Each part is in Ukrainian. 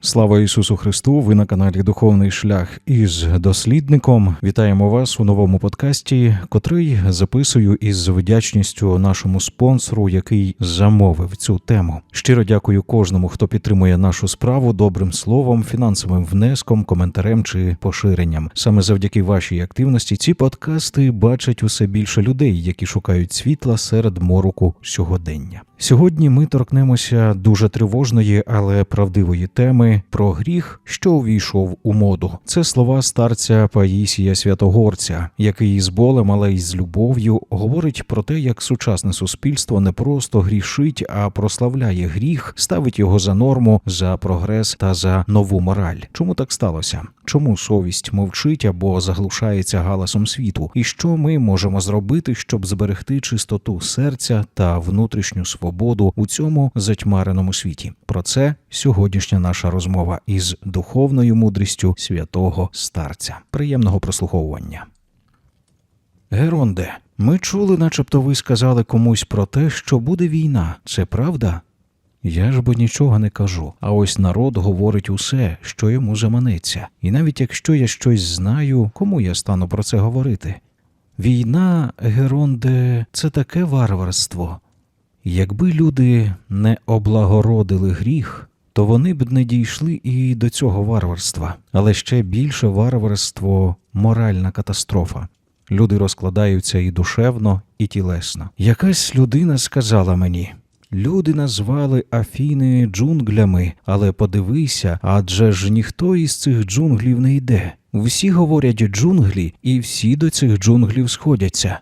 Слава Ісусу Христу! Ви на каналі Духовний Шлях із дослідником. Вітаємо вас у новому подкасті, котрий записую із вдячністю нашому спонсору, який замовив цю тему. Щиро дякую кожному, хто підтримує нашу справу добрим словом, фінансовим внеском, коментарем чи поширенням. Саме завдяки вашій активності ці подкасти бачать усе більше людей, які шукають світла серед мороку сьогодення. Сьогодні ми торкнемося дуже тривожної, але правдивої теми про гріх, що увійшов у моду. Це слова старця Паїсія Святогорця, який із болем, але й з любов'ю говорить про те, як сучасне суспільство не просто грішить, а прославляє гріх, ставить його за норму, за прогрес та за нову мораль. Чому так сталося? Чому совість мовчить або заглушається галасом світу? І що ми можемо зробити, щоб зберегти чистоту серця та внутрішню свободу у цьому затьмареному світі? Про це сьогоднішня наша розмова із духовною мудрістю святого старця. Приємного прослуховування. Геронде, ми чули, начебто ви сказали комусь про те, що буде війна. Це правда? Я ж бо нічого не кажу, а ось народ говорить усе, що йому заманеться. І навіть якщо я щось знаю, кому я стану про це говорити? Війна, Геронде, це таке варварство. Якби люди не облагородили гріх, то вони б не дійшли і до цього варварства, але ще більше варварство моральна катастрофа. Люди розкладаються і душевно, і тілесно. Якась людина сказала мені. Люди назвали Афіни джунглями, але подивися, адже ж ніхто із цих джунглів не йде. Всі говорять джунглі, і всі до цих джунглів сходяться.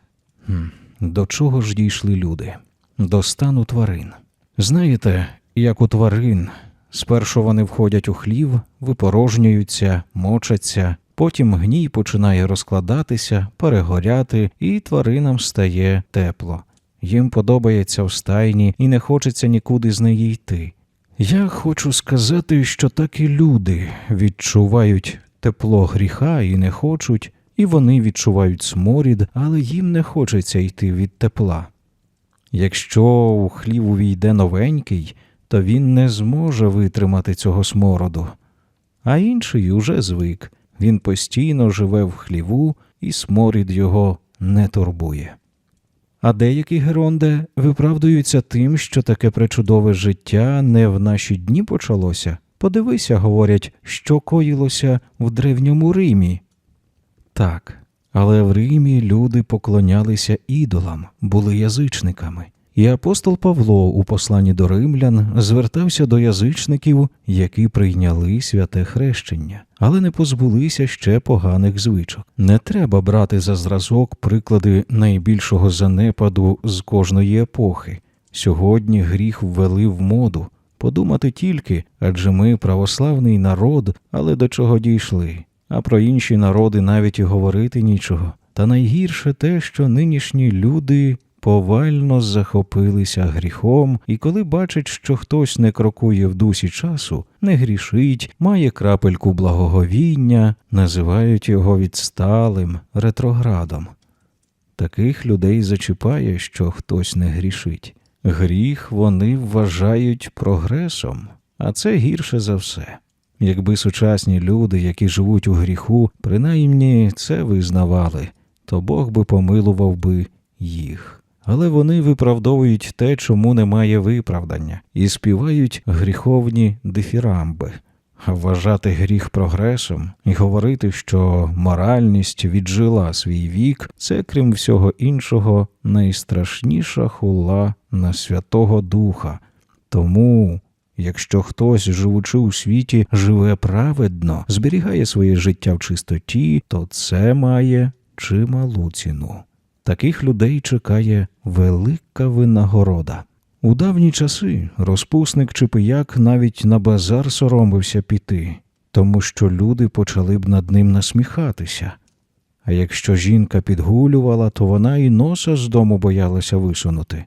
Хм, До чого ж дійшли люди? До стану тварин. Знаєте, як у тварин, спершу вони входять у хлів, випорожнюються, мочаться, потім гній починає розкладатися, перегоряти, і тваринам стає тепло. Їм подобається в стайні і не хочеться нікуди з неї йти. Я хочу сказати, що так і люди відчувають тепло гріха і не хочуть, і вони відчувають сморід, але їм не хочеться йти від тепла. Якщо у хлів увійде новенький, то він не зможе витримати цього смороду, а інший уже звик, він постійно живе в хліву, і сморід його не турбує. А деякі геронде виправдуються тим, що таке пречудове життя не в наші дні почалося. Подивися, говорять, що коїлося в древньому Римі. Так, але в Римі люди поклонялися ідолам, були язичниками. І апостол Павло у посланні до римлян звертався до язичників, які прийняли святе хрещення, але не позбулися ще поганих звичок. Не треба брати за зразок приклади найбільшого занепаду з кожної епохи. Сьогодні гріх ввели в моду. Подумати тільки, адже ми православний народ, але до чого дійшли. А про інші народи навіть і говорити нічого. Та найгірше те, що нинішні люди повально захопилися гріхом, і коли бачать, що хтось не крокує в дусі часу, не грішить, має крапельку благоговіння, називають його відсталим ретроградом. Таких людей зачіпає, що хтось не грішить. Гріх вони вважають прогресом, а це гірше за все. Якби сучасні люди, які живуть у гріху, принаймні це визнавали, то Бог би помилував би їх. Але вони виправдовують те, чому немає виправдання, і співають гріховні дифірамби. Вважати гріх прогресом і говорити, що моральність віджила свій вік, це, крім всього іншого, найстрашніша хула на Святого Духа. Тому, якщо хтось, живучи у світі, живе праведно, зберігає своє життя в чистоті, то це має чималу ціну. Таких людей чекає велика винагорода. У давні часи розпусник чи пияк навіть на базар соромився піти, тому що люди почали б над ним насміхатися. А якщо жінка підгулювала, то вона і носа з дому боялася висунути.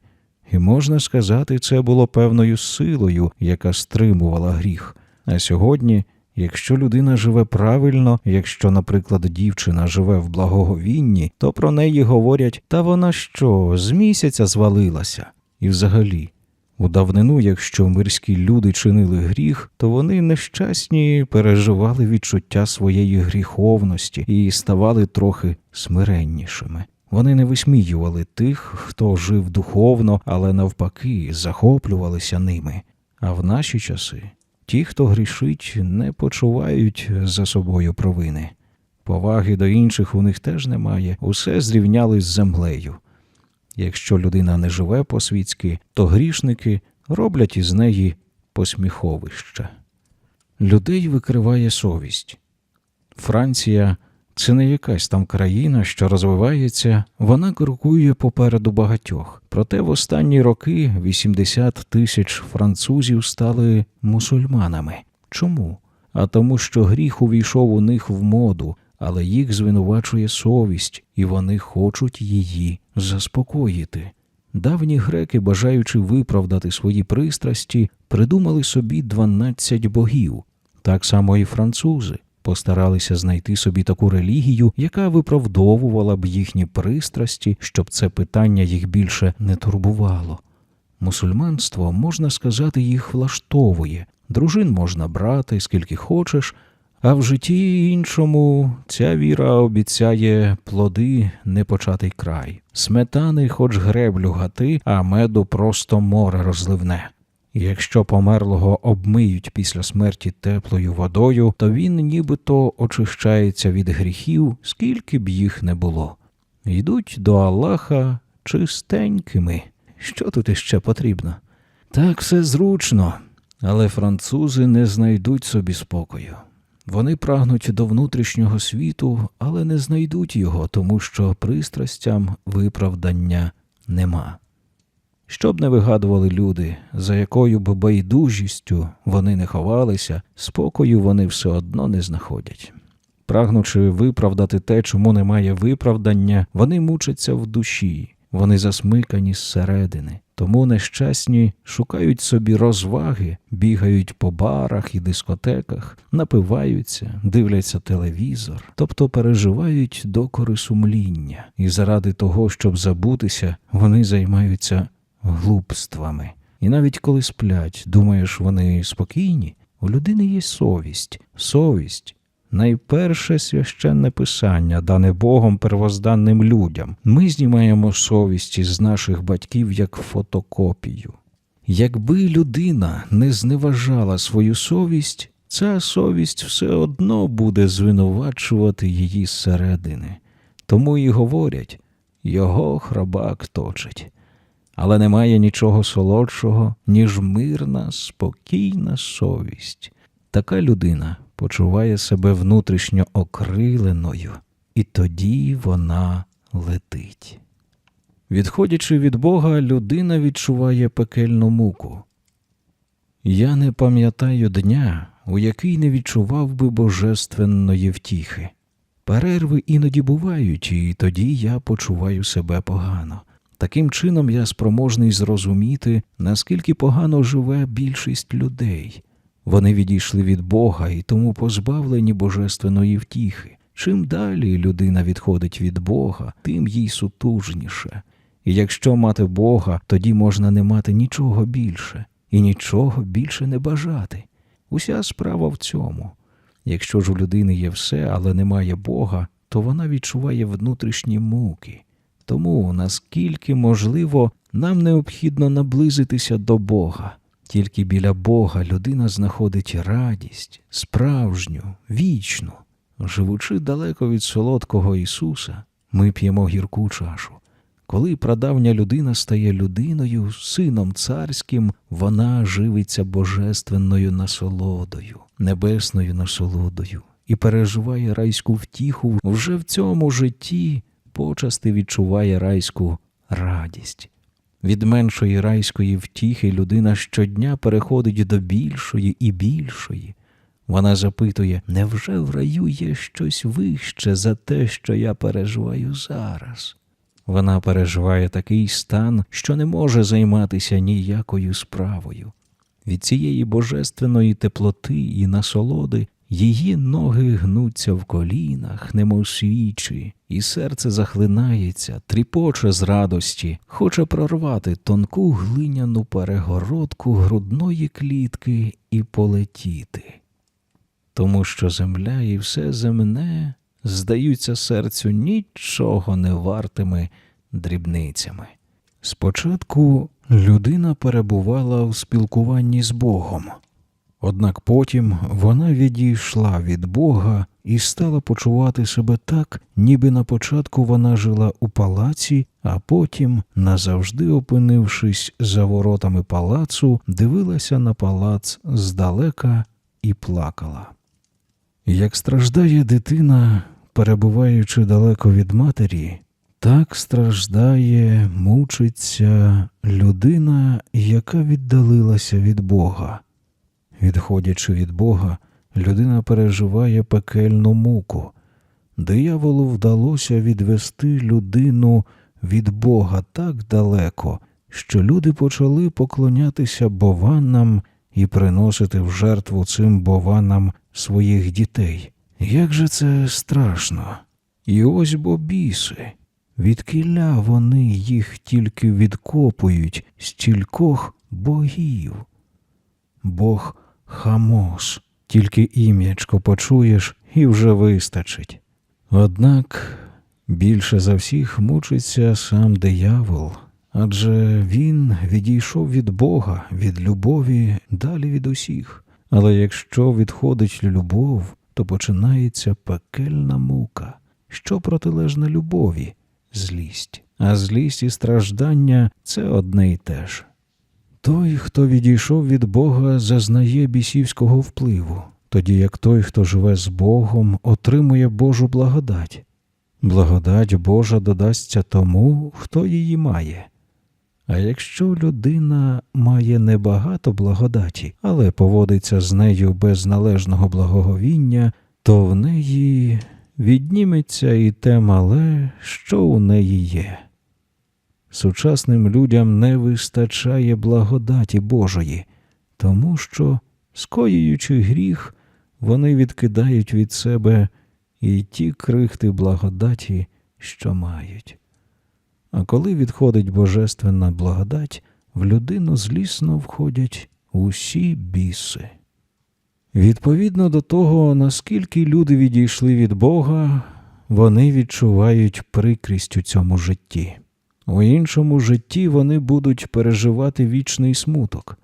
І можна сказати, це було певною силою, яка стримувала гріх. А сьогодні, якщо людина живе правильно, якщо, наприклад, дівчина живе в благоговінні, то про неї говорять та вона що, з місяця звалилася. І взагалі, У давнину, якщо мирські люди чинили гріх, то вони нещасні переживали відчуття своєї гріховності і ставали трохи смиреннішими. Вони не висміювали тих, хто жив духовно, але навпаки захоплювалися ними. А в наші часи ті, хто грішить, не почувають за собою провини. Поваги до інших у них теж немає, усе зрівняли з землею. Якщо людина не живе по-світськи, то грішники роблять із неї посміховище. Людей викриває совість. Франція це не якась там країна, що розвивається, вона крокує попереду багатьох. Проте в останні роки 80 тисяч французів стали мусульманами. Чому? А тому, що гріх увійшов у них в моду, але їх звинувачує совість, і вони хочуть її заспокоїти. Давні греки, бажаючи виправдати свої пристрасті, придумали собі 12 богів. Так само і французи постаралися знайти собі таку релігію, яка виправдовувала б їхні пристрасті, щоб це питання їх більше не турбувало. Мусульманство, можна сказати, їх влаштовує. Дружин можна брати скільки хочеш, а в житті іншому ця віра обіцяє плоди непочатий край. Сметани хоч греблю гати, а меду просто море розливне. Якщо померлого обмиють після смерті теплою водою, то він нібито очищається від гріхів, скільки б їх не було. Йдуть до Аллаха чистенькими. Що тут іще потрібно? Так все зручно, але французи не знайдуть собі спокою. Вони прагнуть до внутрішнього світу, але не знайдуть його, тому що пристрастям виправдання нема. Щоб не вигадували люди, за якою б байдужістю вони не ховалися, спокою вони все одно не знаходять. Прагнучи виправдати те, чому немає виправдання, вони мучаться в душі, вони засмикані зсередини. Тому нещасні шукають собі розваги, бігають по барах і дискотеках, напиваються, дивляться телевізор, тобто переживають докори сумління, і заради того, щоб забутися, вони займаються глупствами. І навіть коли сплять, думаєш, вони спокійні, у людини є совість, совість. Найперше священне писання, дане Богом первозданним людям. Ми знімаємо совість із наших батьків як фотокопію. Якби людина не зневажала свою совість, ця совість все одно буде звинувачувати її зсередини. Тому і говорять його храбак точить. Але немає нічого солодшого, ніж мирна, спокійна совість. Така людина почуває себе внутрішньо окриленою, і тоді вона летить. Відходячи від Бога, людина відчуває пекельну муку. Я не пам'ятаю дня, у який не відчував би божественної втіхи. Перерви іноді бувають, і тоді я почуваю себе погано. Таким чином я спроможний зрозуміти, наскільки погано живе більшість людей. Вони відійшли від Бога і тому позбавлені божественної втіхи. Чим далі людина відходить від Бога, тим їй сутужніше. І якщо мати Бога, тоді можна не мати нічого більше і нічого більше не бажати. Уся справа в цьому. Якщо ж у людини є все, але немає Бога, то вона відчуває внутрішні муки. Тому, наскільки можливо, нам необхідно наблизитися до Бога. Тільки біля Бога людина знаходить радість, справжню, вічну. Живучи далеко від солодкого Ісуса, ми п'ємо гірку чашу. Коли прадавня людина стає людиною, сином царським, вона живиться божественною насолодою, небесною насолодою і переживає райську втіху вже в цьому житті, почасти відчуває райську радість. Від меншої райської втіхи людина щодня переходить до більшої і більшої. Вона запитує, невже в раю є щось вище за те, що я переживаю зараз? Вона переживає такий стан, що не може займатися ніякою справою. Від цієї божественної теплоти і насолоди Її ноги гнуться в колінах, немов свічі, і серце захлинається, тріпоче з радості, хоче прорвати тонку глиняну перегородку грудної клітки і полетіти. Тому що земля і все земне здаються серцю нічого не вартими дрібницями. Спочатку людина перебувала в спілкуванні з Богом. Однак потім вона відійшла від Бога і стала почувати себе так, ніби на початку вона жила у палаці, а потім, назавжди опинившись за воротами палацу, дивилася на палац здалека і плакала. Як страждає дитина, перебуваючи далеко від матері, так страждає, мучиться людина, яка віддалилася від Бога. Відходячи від Бога, людина переживає пекельну муку. Дияволу вдалося відвести людину від Бога так далеко, що люди почали поклонятися бованам і приносити в жертву цим бованам своїх дітей. Як же це страшно! І ось бо біси. Відкиля вони їх тільки відкопують стількох богів. Бог Хамос, тільки ім'ячко почуєш і вже вистачить. Однак більше за всіх мучиться сам диявол, адже він відійшов від Бога, від любові далі від усіх. Але якщо відходить любов, то починається пекельна мука, що протилежна любові, злість. А злість і страждання це одне й те ж. Той, хто відійшов від Бога, зазнає бісівського впливу, тоді як той, хто живе з Богом, отримує Божу благодать. Благодать Божа додасться тому, хто її має. А якщо людина має небагато благодаті, але поводиться з нею без належного благоговіння, то в неї відніметься і те мале, що у неї є. Сучасним людям не вистачає благодаті Божої, тому що, скоюючи гріх, вони відкидають від себе і ті крихти благодаті, що мають. А коли відходить божественна благодать, в людину злісно входять усі біси. Відповідно до того, наскільки люди відійшли від Бога, вони відчувають прикрість у цьому житті. У іншому житті вони будуть переживати вічний смуток.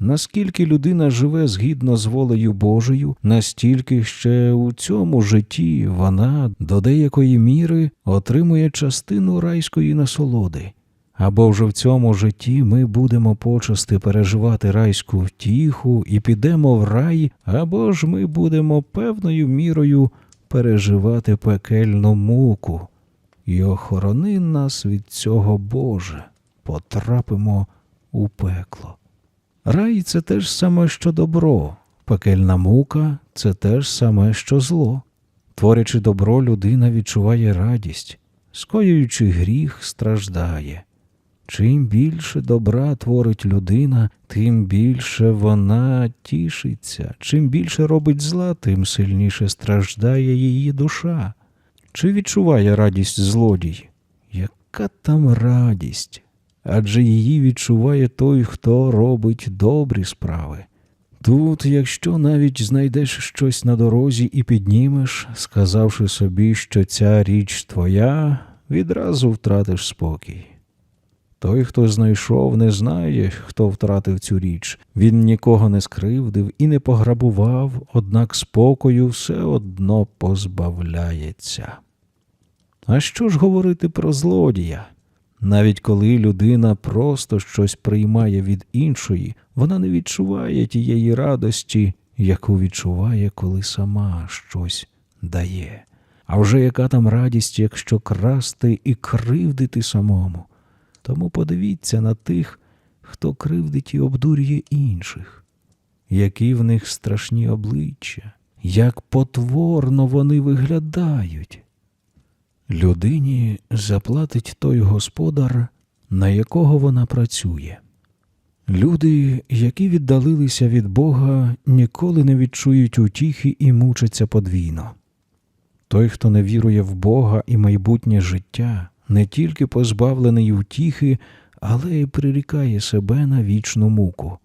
Наскільки людина живе згідно з волею Божою, настільки ще у цьому житті вона до деякої міри отримує частину райської насолоди. Або вже в цьому житті ми будемо почасти переживати райську втіху і підемо в рай, або ж ми будемо певною мірою переживати пекельну муку. І охорони нас від цього Боже, потрапимо у пекло. Рай це те ж саме, що добро, пекельна мука це те ж саме, що зло. Творячи добро, людина відчуває радість, скоюючи гріх, страждає. Чим більше добра творить людина, тим більше вона тішиться, чим більше робить зла, тим сильніше страждає її душа. Чи відчуває радість злодій? Яка там радість? Адже її відчуває той, хто робить добрі справи. Тут, якщо навіть знайдеш щось на дорозі і піднімеш, сказавши собі, що ця річ твоя, відразу втратиш спокій. Той, хто знайшов, не знає, хто втратив цю річ. Він нікого не скривдив і не пограбував, однак спокою все одно позбавляється. А що ж говорити про злодія? Навіть коли людина просто щось приймає від іншої, вона не відчуває тієї радості, яку відчуває, коли сама щось дає. А вже яка там радість, якщо красти і кривдити самому. Тому подивіться на тих, хто кривдить і обдурює інших, які в них страшні обличчя, як потворно вони виглядають. Людині заплатить той господар, на якого вона працює. Люди, які віддалилися від Бога, ніколи не відчують утіхи і мучаться подвійно. Той, хто не вірує в Бога і майбутнє життя, не тільки позбавлений утіхи, але й прирікає себе на вічну муку.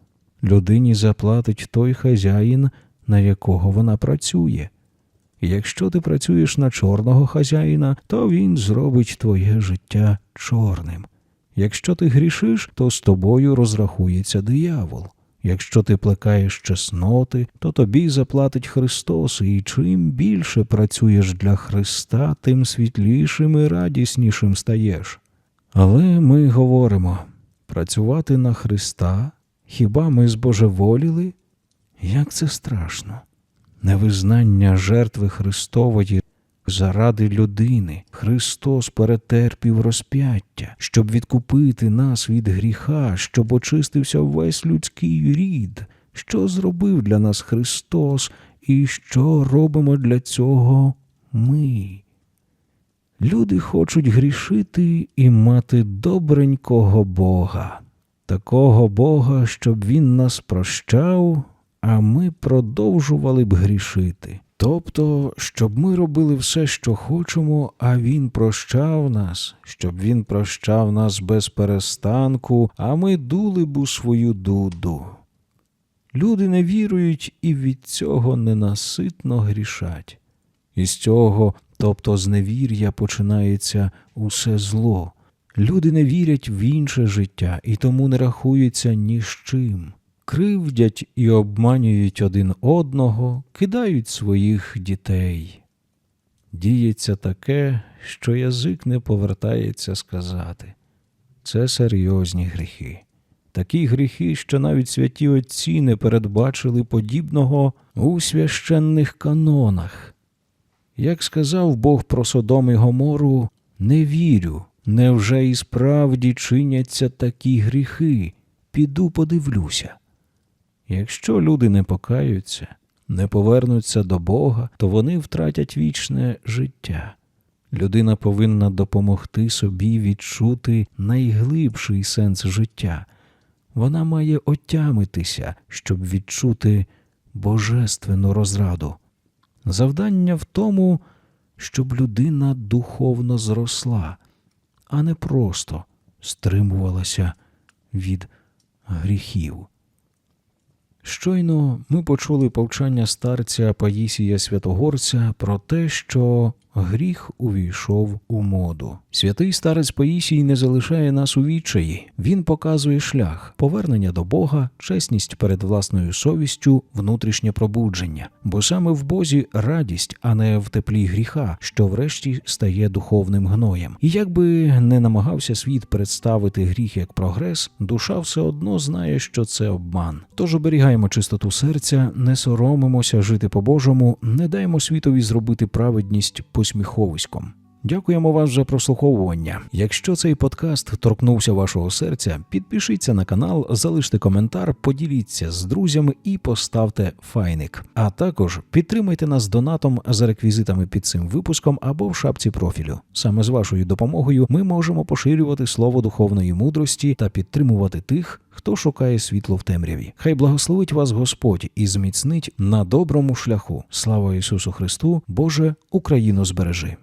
Людині заплатить той хазяїн, на якого вона працює. Якщо ти працюєш на чорного хазяїна, то він зробить твоє життя чорним. Якщо ти грішиш, то з тобою розрахується диявол. Якщо ти плекаєш чесноти, то тобі заплатить Христос, і чим більше працюєш для Христа, тим світлішим і радіснішим стаєш. Але ми говоримо працювати на Христа, хіба ми збожеволіли? Як це страшно! Невизнання жертви Христової заради людини Христос перетерпів розп'яття, щоб відкупити нас від гріха, щоб очистився весь людський рід. Що зробив для нас Христос і що робимо для цього ми? Люди хочуть грішити і мати добренького Бога, такого Бога, щоб Він нас прощав, а ми продовжували б грішити. Тобто, щоб ми робили все, що хочемо, а Він прощав нас, щоб Він прощав нас без перестанку, а ми дули б у свою дуду. Люди не вірують і від цього ненаситно грішать. Із цього, тобто з невір'я, починається усе зло. Люди не вірять в інше життя і тому не рахуються ні з чим. Кривдять і обманюють один одного, кидають своїх дітей. Діється таке, що язик не повертається сказати. Це серйозні гріхи. Такі гріхи, що навіть святі отці не передбачили подібного у священних канонах. Як сказав Бог про Содом і Гомору, не вірю, невже і справді чиняться такі гріхи, піду подивлюся. Якщо люди не покаються, не повернуться до Бога, то вони втратять вічне життя. Людина повинна допомогти собі відчути найглибший сенс життя. Вона має отямитися, щоб відчути божественну розраду. Завдання в тому, щоб людина духовно зросла, а не просто стримувалася від гріхів. Щойно ми почули повчання старця Паїсія Святогорця про те, що гріх увійшов у моду. Святий старець Паїсій не залишає нас у відчаї. Він показує шлях повернення до Бога, чесність перед власною совістю, внутрішнє пробудження. Бо саме в Бозі радість, а не в теплі гріха, що врешті стає духовним гноєм. І якби не намагався світ представити гріх як прогрес, душа все одно знає, що це обман. Тож оберігаємо чистоту серця, не соромимося жити по-божому, не даємо світові зробити праведність посміховиськом. Дякуємо вас за прослуховування. Якщо цей подкаст торкнувся вашого серця, підпишіться на канал, залиште коментар, поділіться з друзями і поставте файник. А також підтримайте нас донатом за реквізитами під цим випуском або в шапці профілю. Саме з вашою допомогою ми можемо поширювати слово духовної мудрості та підтримувати тих, хто шукає світло в темряві. Хай благословить вас Господь і зміцнить на доброму шляху. Слава Ісусу Христу, Боже, Україну збережи.